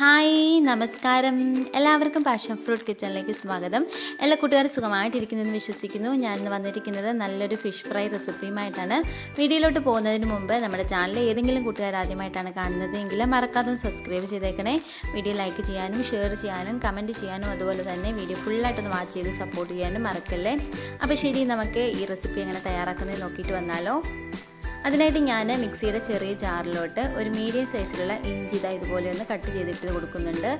Hi നമസ്കാരം. എല്ലാവർക്കും passion fruit കിച്ചണിലേക്ക് സ്വാഗതം. എല്ലാ കൂട്ടുകാരും സുഖമായിട്ടിരിക്കുന്നതെന്ന് വിശ്വസിക്കുന്നു. ഞാൻ ഇന്ന് വന്നിരിക്കുന്നത് നല്ലൊരു ഫിഷ് ഫ്രൈ റെസിപ്പിയുമായിട്ടാണ് വീഡിയോയിലോട്ട് പോകുന്നതിന് മുമ്പ് നമ്മുടെ ചാനൽ ഏതെങ്കിലും കൂട്ടുകാർ ആദ്യമായിട്ടാണ് കാണുന്നത് എങ്കിൽ മറക്കാതെ സബ്സ്ക്രൈബ് ചെയ്തേക്കണേ. വീഡിയോ ലൈക്ക് ചെയ്യാനും ഷെയർ ചെയ്യാനും കമന്റ് ചെയ്യാനും അതുപോലെ തന്നെ വീഡിയോ ഫുള്ളായിട്ടൊന്ന് വാച്ച് ചെയ്ത് സപ്പോർട്ട് ചെയ്യാനും മറക്കല്ലേ? അപ്പോൾ ശരി നമുക്ക് ഈ റെസിപ്പി എങ്ങനെ തയ്യാറാക്കുന്നത് നോക്കിയിട്ട് വന്നാലോ. അതിനായിട്ട് ഞാൻ മിക്സിയുടെ ചെറിയ ജാറിലോട്ട് ഒരു മീഡിയം സൈസിലുള്ള ഇഞ്ചി ഇതാ ഇതുപോലെ ഒന്ന് കട്ട് ചെയ്തിട്ട് കൊടുക്കുന്നുണ്ട്.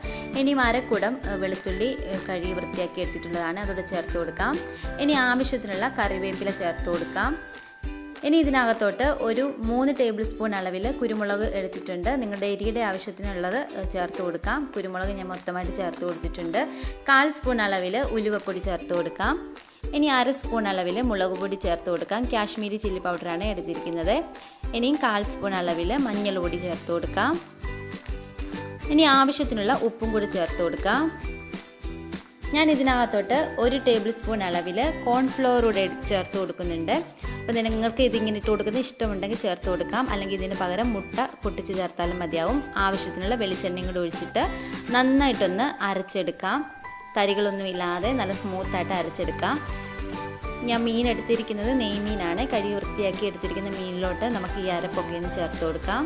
ഇനി മരക്കുടം വെളുത്തുള്ളി കഴുകി വൃത്തിയാക്കി എടുത്തിട്ടുള്ളതാണ്. അതോടെ ചേർത്ത് കൊടുക്കാം. ഇനി ആവശ്യത്തിനുള്ള കറിവേപ്പില ചേർത്ത് കൊടുക്കാം. ഇനി ഇതിനകത്തോട്ട് ഒരു മൂന്ന് ടേബിൾ സ്പൂൺ അളവിൽ കുരുമുളക് എടുത്തിട്ടുണ്ട്. നിങ്ങളുടെ എരിയുടെ ആവശ്യത്തിനുള്ളത് ചേർത്ത് കൊടുക്കാം. കുരുമുളക് ഞാൻ മൊത്തമായിട്ട് ചേർത്ത് കൊടുത്തിട്ടുണ്ട്. കാൽ സ്പൂൺ അളവിൽ ഉലുവപ്പൊടി ചേർത്ത് കൊടുക്കാം. ഇനി അര സ്പൂൺ അളവിൽ മുളക് പൊടി ചേർത്ത് കൊടുക്കാം. കാശ്മീരി ചില്ലി പൗഡറാണ് എടുത്തിരിക്കുന്നത്. ഇനിയും കാൽ സ്പൂൺ അളവിൽ മഞ്ഞൾ പൊടി ചേർത്ത് കൊടുക്കാം. ഇനി ആവശ്യത്തിനുള്ള ഉപ്പും കൂടി ചേർത്ത് കൊടുക്കാം. ഞാൻ ഇതിനകത്തോട്ട് ഒരു ടേബിൾ സ്പൂൺ അളവിൽ കോൺഫ്ലോർ കൂടെ ചേർത്ത് കൊടുക്കുന്നുണ്ട്. അപ്പോൾ നിങ്ങൾക്ക് ഇതിങ്ങനെ ഇട്ട് കൊടുക്കുന്ന ഇഷ്ടമുണ്ടെങ്കിൽ ചേർത്ത് കൊടുക്കാം. അല്ലെങ്കിൽ ഇതിന് പകരം മുട്ട പൊട്ടിച്ച് ചേർത്താലും മതിയാവും. ആവശ്യത്തിനുള്ള വെളിച്ചെണ്ണയും കൂടി ഒഴിച്ചിട്ട് നന്നായിട്ടൊന്ന് അരച്ചെടുക്കാം. തരികളൊന്നുമില്ലാതെ നല്ല സ്മൂത്തായിട്ട് അരച്ചെടുക്കാം. ഞാൻ മീൻ എടുത്തിരിക്കുന്നത് നെയ്മീനാണ്. കഴുകി വൃത്തിയാക്കി എടുത്തിരിക്കുന്ന മീനിലോട്ട് നമുക്ക് ഈ അരപ്പൊക്കെ ഒന്ന് ചേർത്ത് കൊടുക്കാം.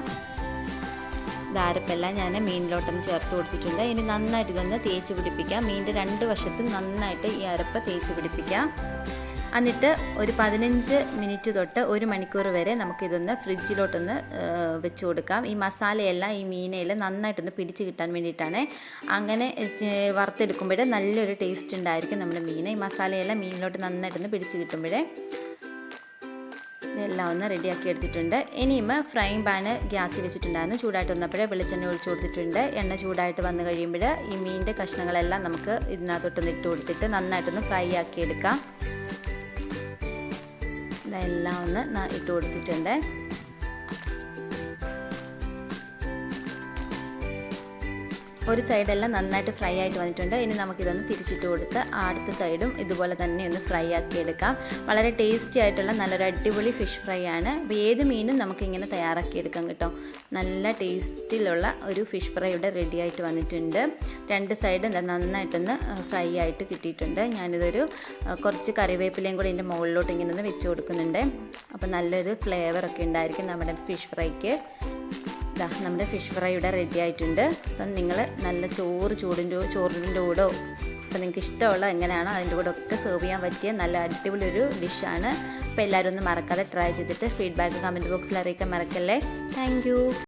ഇത് അരപ്പെല്ലാം ഞാൻ മീനിലോട്ടൊന്ന് ചേർത്ത് കൊടുത്തിട്ടുണ്ട്. ഇനി നന്നായിട്ട് ഇതൊന്ന് തേച്ച് പിടിപ്പിക്കാം. മീനിന്റെ രണ്ട് വശത്തും നന്നായിട്ട് ഈ അരപ്പ് തേച്ച് പിടിപ്പിക്കാം. എന്നിട്ട് ഒരു പതിനഞ്ച് മിനിറ്റ് തൊട്ട് ഒരു മണിക്കൂർ വരെ നമുക്കിതൊന്ന് ഫ്രിഡ്ജിലോട്ടൊന്ന് വെച്ച് കൊടുക്കാം. ഈ മസാലയെല്ലാം ഈ മീനയിൽ നന്നായിട്ടൊന്ന് പിടിച്ച് കിട്ടാൻ വേണ്ടിയിട്ടാണ്. അങ്ങനെ വറുത്തെടുക്കുമ്പോൾ നല്ലൊരു ടേസ്റ്റ് ഉണ്ടായിരിക്കും നമ്മുടെ മീൻ ഈ മസാലയെല്ലാം മീനിലോട്ട് നന്നായിട്ടൊന്ന് പിടിച്ച് കിട്ടുമ്പോഴേ ഇതെല്ലാം ഒന്ന് റെഡിയാക്കി എടുത്തിട്ടുണ്ട്. ഇനിയും ഫ്രൈങ് പാൻ ഗ്യാസ് വെച്ചിട്ടുണ്ടായിരുന്നു. ചൂടായിട്ട് വന്നപ്പോഴേ വെളിച്ചെണ്ണ ഒഴിച്ചു കൊടുത്തിട്ടുണ്ട്. എണ്ണ ചൂടായിട്ട് വന്നു കഴിയുമ്പോൾ ഈ മീനിന്റെ കഷ്ണങ്ങളെല്ലാം നമുക്ക് ഇതിനകത്തോട്ടൊന്ന് ഇട്ട് കൊടുത്തിട്ട് നന്നായിട്ടൊന്ന് ഫ്രൈ ആക്കി എടുക്കാം. ഇതെല്ലാം ഒന്ന് ഇട്ട് കൊടുത്തിട്ടുണ്ട്. ഒരു സൈഡെല്ലാം നന്നായിട്ട് ഫ്രൈ ആയിട്ട് വന്നിട്ടുണ്ട്. ഇനി നമുക്കിതൊന്ന് തിരിച്ചിട്ട് കൊടുത്ത് അടുത്ത സൈഡും ഇതുപോലെ തന്നെ ഒന്ന് ഫ്രൈ ആക്കി എടുക്കാം. വളരെ ടേസ്റ്റി ആയിട്ടുള്ള നല്ലൊരു അടിപൊളി ഫിഷ് ഫ്രൈ ആണ്. അപ്പോൾ ഏത് മീനും നമുക്കിങ്ങനെ തയ്യാറാക്കി എടുക്കാം കേട്ടോ. നല്ല ടേസ്റ്റിലുള്ള ഒരു ഫിഷ് ഫ്രൈ ഇവിടെ റെഡി ആയിട്ട് വന്നിട്ടുണ്ട്. രണ്ട് സൈഡും നന്നായിട്ടൊന്ന് ഫ്രൈ ആയിട്ട് കിട്ടിയിട്ടുണ്ട്. ഞാനിതൊരു കുറച്ച് കറിവേപ്പിലയും കൂടി ഇതിന്റെ മുകളിലോട്ട് ഇങ്ങനെ ഒന്ന് വെച്ച് കൊടുക്കുന്നുണ്ട്. അപ്പോൾ നല്ലൊരു ഫ്ലേവറൊക്കെ ഉണ്ടായിരിക്കും നമ്മുടെ ഫിഷ് ഫ്രൈക്ക്. ഇതാ നമ്മുടെ ഫിഷ് ഫ്രൈ ഇവിടെ റെഡി ആയിട്ടുണ്ട്. അപ്പം നിങ്ങൾ നല്ല ചോറ് ചൂടിന്റെ ചോറിന്റെ കൂടോ? അപ്പം നിങ്ങൾക്ക് ഇഷ്ടമുള്ള എങ്ങനെയാണോ അതിന്റെ കൂടെ ഒക്കെ സെർവ് ചെയ്യാൻ പറ്റിയ നല്ല അടിപൊളി ഒരു ഡിഷാണ് അപ്പോൾ എല്ലാവരും ഒന്ന് മറക്കാതെ ട്രൈ ചെയ്തിട്ട് ഫീഡ്ബാക്ക് കമന്റ് ബോക്സിൽ അറിയിക്കാൻ മറക്കല്ലേ? താങ്ക്